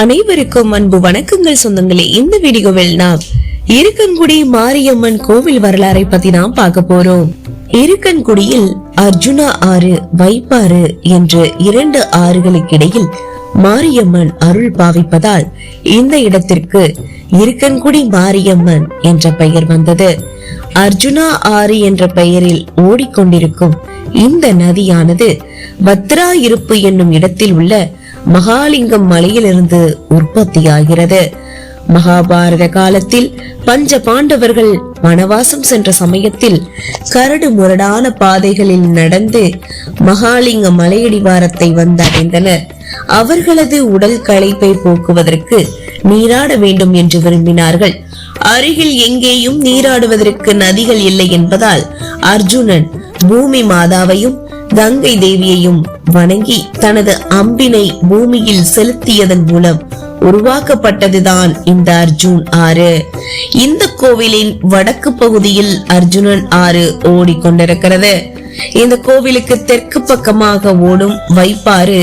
அனைவருக்கும் அன்பு வணக்கங்கள் சொந்தங்களே. இந்த வீடியோவில் நாம் இருக்கன்குடி மாரியம்மன் கோவில் வரலாறை பத்தி நாம் பார்க்க போறோம். இருக்கன்குடியில் அர்ஜுனா ஆறு வைப்பாறு என்ற இரண்டு ஆறுகளுக்கு இடையில் மாரியம்மன் அருள் பாவிப்பதால் இந்த இடத்திற்கு இருக்கன்குடி மாரியம்மன் என்ற பெயர் வந்தது. அர்ஜுனா ஆறு என்ற பெயரில் ஓடிக்கொண்டிருக்கும் இந்த நதியானது பத்ரா இருப்பு என்னும் இடத்தில் உள்ள மகாலிங்கம் மலையிலிருந்து உற்பத்தியாகிறது. மகாபாரத காலத்தில் பஞ்ச பாண்டவர்கள் வனவாசம் சென்ற சமயத்தில் கரடு முரடான பாதைகளில் நடந்து மகாலிங்க மலையடிவாரத்தை வந்தடைந்தனர். அவர்களது உடல் களைப்பை போக்குவதற்கு நீராட வேண்டும் என்று விரும்பினார்கள். அருகில் எங்கேயும் நீராடுவதற்கு நதிகள் இல்லை என்பதால் அர்ஜுனன் பூமி மாதாவையும் கங்கை தேவியையும் வணங்கி தனது அம்பினை பூமியில் செலுத்தியதன் மூலம் உருவாக்கப்பட்டதுதான் இந்த அர்ஜுன் ஆறு. இந்த கோவிலின் வடக்கு பகுதியில் அர்ஜுனன் ஆறு ஓடிக்கொண்டிருக்கிறது. இந்த கோவிலுக்கு தெற்கு பக்கமாக ஓடும் வைப்பாறு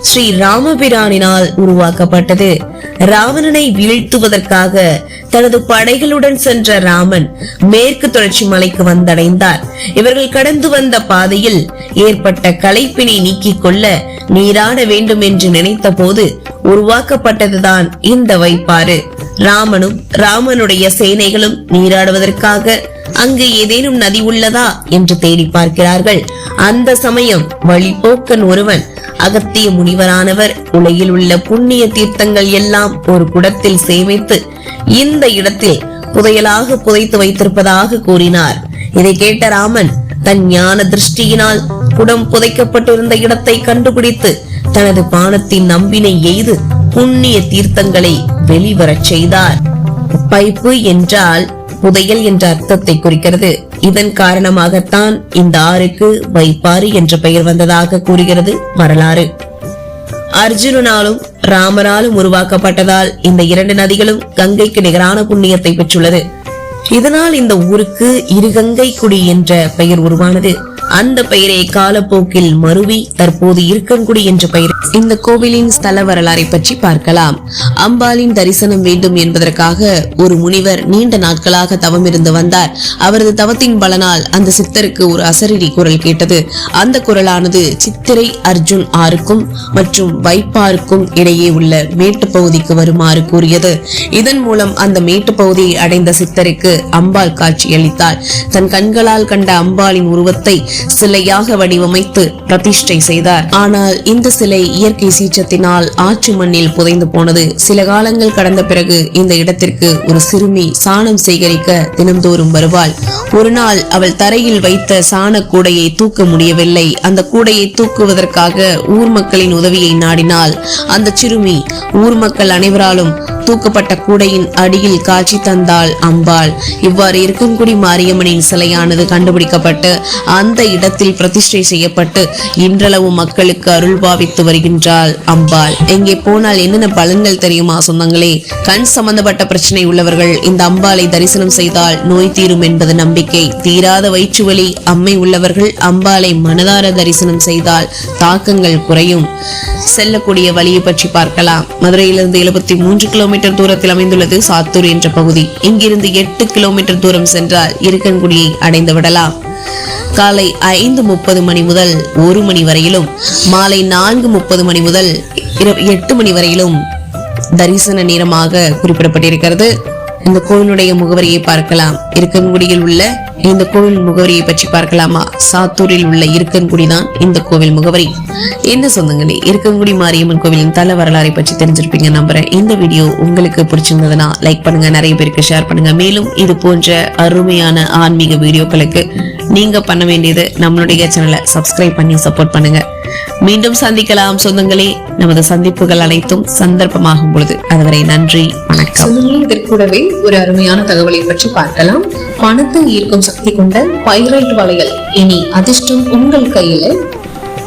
ஸ்ரீ ராமபிரானினால் உருவாக்கப்பட்டது. ராவணனை வீழ்த்துவதற்காக தனது படைகளுடன் சென்ற ராமன் மேற்கு தொடர்ச்சி மலைக்கு வந்தடைந்தார். இவர்கள் கடந்து வந்த பாதையில் ஏற்பட்ட களைப்பினை நீக்கிக் கொள்ள நீராட வேண்டும் என்று நினைத்த போது உருவாக்கப்பட்டதுதான் இந்த வைப்பாறு. ராமனும் ராமனுடைய சேனைகளும் நீராடுவதற்காக அங்கு ஏதேனும் நதி உள்ளதா என்று தேடி பார்க்கிறார்கள். அந்த சமயம் வழிபோக்கன் ஒருவன் அகத்திய முனிவரானவர் உலகில் உள்ள புண்ணிய தீர்த்தங்கள் எல்லாம் ஒரு குடத்தில் சேமித்து இந்த இடத்தில் புதையலாக புதைத்து வைத்திருப்பதாக கூறினார். இதை கேட்ட ராமன் தன் ஞான திருஷ்டியினால் குடம் புதைக்கப்பட்டிருந்த இடத்தை கண்டுபிடித்து தனது பானத்தின் நம்பினை எய்து புண்ணிய தீர்த்தங்களை வெளிவரச் செய்தார். பைப்பு என்றால் புதையல் என்ற அர்த்தத்தை குறிக்கிறது. இதன் காரணமாகத்தான் இந்த ஆறுக்கு வைப்பாறு என்ற பெயர் வந்ததாக கூறுகிறது வரலாறு. அர்ஜுனனாலும் ராமனாலும் உருவாக்கப்பட்டதால் இந்த இரண்டு நதிகளும் கங்கைக்கு நிகரான புண்ணியத்தை பெற்றுள்ளது. இதனால் இந்த ஊருக்கு இருகங்கை குடி என்ற பெயர் உருவானது. அந்த பெயரை காலப்போக்கில் மருவி தற்போது இருக்கன்குடி என்ற பெயர். இந்த கோவிலின் ஸ்தல வரலாறை பற்றி பார்க்கலாம். அம்பாலின் தரிசனம் வேண்டும் என்பதற்காக ஒரு முனிவர் நீண்ட நாட்களாக தவம் இருந்து வந்தார். அவரது தவத்தின் பலனால் அந்த சித்தருக்கு ஒரு அசரடி குரல் கேட்டது. அந்த குரலானது சித்திரை அர்ஜுன் ஆருக்கும் மற்றும் வைப்பாருக்கும் இடையே உள்ள மேட்டு பகுதிக்கு வருமாறு கூறியது. இதன் மூலம் அந்த மேட்டு பகுதியை அடைந்த சித்தருக்கு அம்பாள் காட்சியளித்தார் தன் கண்களால் கண்ட அம்பாளின் உருவத்தை சிலையாக வடிவமைத்து பிரதிஷ்டை செய்தார். ஆனால் இந்த சிலை இயற்கை சீற்றத்தினால் ஆற்று மண்ணில் புதைந்து போனது. சில காலங்கள் கடந்த பிறகு இந்த இடத்திற்கு ஒரு சிறுமி சாணம் சேகரிக்க தினந்தோறும் வருவாள். ஒரு நாள் அவள் தரையில் வைத்த சாண கூடையை தூக்க முடியவில்லை. அந்த கூடையை தூக்குவதற்காக ஊர் மக்களின் உதவியை நாடினாள். அந்த சிறுமி ஊர் மக்கள் அனைவராலும் தூக்கப்பட்ட கூடையின் அடியில் காட்சி தந்தாள் அம்பாள். இவ்வாறு இருக்கன்குடி மாரியம்மனின் சிலையானது கண்டுபிடிக்கப்பட்டு அந்த இடத்தில் பிரதிஷ்டை செய்யப்பட்டு இன்றளவு மக்களுக்கு அருள் பாவித்து வருகின்றாள் அம்பாள். எங்கே போனால் என்னென்ன பலன்கள் தெரியுமா சொந்தங்களே? கண் சம்பந்தப்பட்ட பிரச்சனை உள்ளவர்கள் இந்த அம்பாளை தரிசனம் செய்தால் நோய் தீரும் என்பது நம்பிக்கை. தீராத வயிற்று வலி அம்மை உள்ளவர்கள் அம்பாளை மனதார தரிசனம் செய்தால் தாக்கங்கள் குறையும். செல்லக்கூடிய வழியை பற்றி பார்க்கலாம். மதுரையிலிருந்து எழுபத்தி மூன்று கிலோமீட்டர் கிலோமீட்டர் தூரத்தில் அமைந்துள்ளது சாத்தூர் என்ற பகுதி. இங்கிருந்து எட்டு கிலோமீட்டர் தூரம் சென்றால் இருக்கன்குடியை அடைந்து விடலாம். காலை ஐந்து முப்பது மணி முதல் ஒரு மணி வரையிலும் மாலை நான்கு முப்பது மணி முதல் இரவு எட்டு மணி வரையிலும் தரிசன நேரமாக குறிப்பிடப்பட்டிருக்கிறது. இந்த கோவிலுடைய முகவரியை பார்க்கலாம். இருக்கன்குடியில் உள்ள இந்த கோவில் முகவரியை பற்றி பார்க்கலாமா? சாத்தூரில் உள்ள இருக்கன்குடி தான் இந்த கோவில் முகவரி. என்ன சொந்தங்களே? இருக்கன்குடி மாரியம்மன் கோவிலின் தல வரலாறை பற்றி தெரிஞ்சிருப்பீங்க நம்புறேன். இந்த வீடியோ உங்களுக்கு பிடிச்சிருந்ததுன்னா லைக் பண்ணுங்க நிறைய பேருக்கு ஷேர் பண்ணுங்க. மேலும் இது போன்ற அருமையான ஆன்மீக வீடியோக்களுக்கு நீங்க பண்ண வேண்டியது நம்மளுடைய சேனலை சப்ஸ்கிரைப் பண்ணி சப்போர்ட் பண்ணுங்க. மீண்டும் சந்திக்கலாம் சொந்தங்களே. நமது சந்திப்புகள் அனைத்தும் சந்தர்ப்பமாகும் பொழுது. அதுவரை நன்றி வணக்கம். சொந்தங்களே இதற்கூடவே ஒரு அருமையான தகவலை பற்றி பார்க்கலாம். பணத்தை ஈர்க்கும் சக்தி கொண்ட பைரைட் வளையல் இனி அதிர்ஷ்டம் உங்கள் கையில.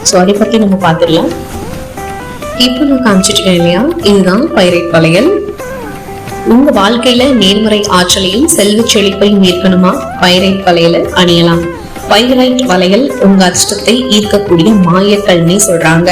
ஸோ அதை பத்தி நம்ம பார்த்துடலாம். இப்போ நான் காமிச்சிட்டு இல்லையா? இதுதான் பைரைட் வளையல் உங்க வாழ்க்கையில நேர்மறை ஆற்றலையும் செல்வ செழிப்பையும் ஈர்க்கணுமா? பைரைட் வளையல அணியலாம். பைரைட் வளையல் உங்க அதிர்ஷ்டத்தை ஈர்க்கக்கூடிய மாயக்கல்னே சொல்றாங்க.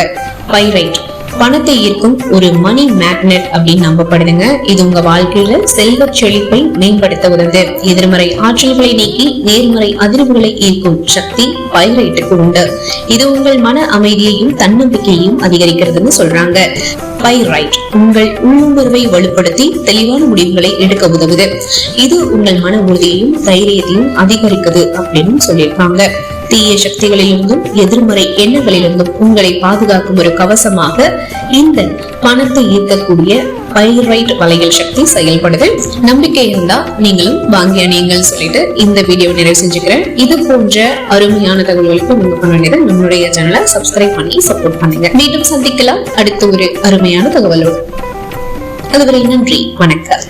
பைரைட். பணத்தை ஈர்க்கும் ஒரு மணி மேக்னெட் அப்படின்னு நம்பப்படுதுங்க. இது உங்க வாழ்க்கையில செல்வ செழிப்பை மேம்படுத்த உதவுது. எதிர்மறை ஆற்றல்களை நீக்கி நேர்மறை அதிர்வுகளை ஈர்க்கும் சக்தி பைரைட்டுக்கு உண்டு. இது உங்கள் மன அமைதியையும் தன்னம்பிக்கையையும் அதிகரிக்கிறதுன்னு சொல்றாங்க. பைரைட் உங்கள் உள்ளுணர்வை வலுப்படுத்தி தெளிவான முடிவுகளை எடுக்க உதவுது. இது உங்கள் மன உறுதியையும் தைரியத்தையும் அதிகரிக்குது அப்படின்னு சொல்லியிருக்காங்க. தீய சக்திகளிலிருந்தும் எதிர்மறை எண்ணங்களிலிருந்தும் உங்களை பாதுகாக்கும் ஒரு கவசமாக இந்த பணத்தை ஈர்க்கக்கூடிய பைரைட் வளையல் சக்தி செயல்படுது. நம்பிக்கை இருந்தா நீங்களும் வாங்கி அணியுங்கள் சொல்லிட்டு இந்த வீடியோ நிறைவு செஞ்சுக்கிறேன். இது போன்ற அருமையான தகவல்களுக்கு உங்க பண்ண வேண்டியது நம்மளுடைய சேனலை சப்ஸ்கிரைப் பண்ணி சப்போர்ட் பண்ணுங்க. மீண்டும் சந்திக்கலாம். அடுத்த ஒரு அருமையான தகவலோடு. அதுவரை நன்றி. வணக்கம்.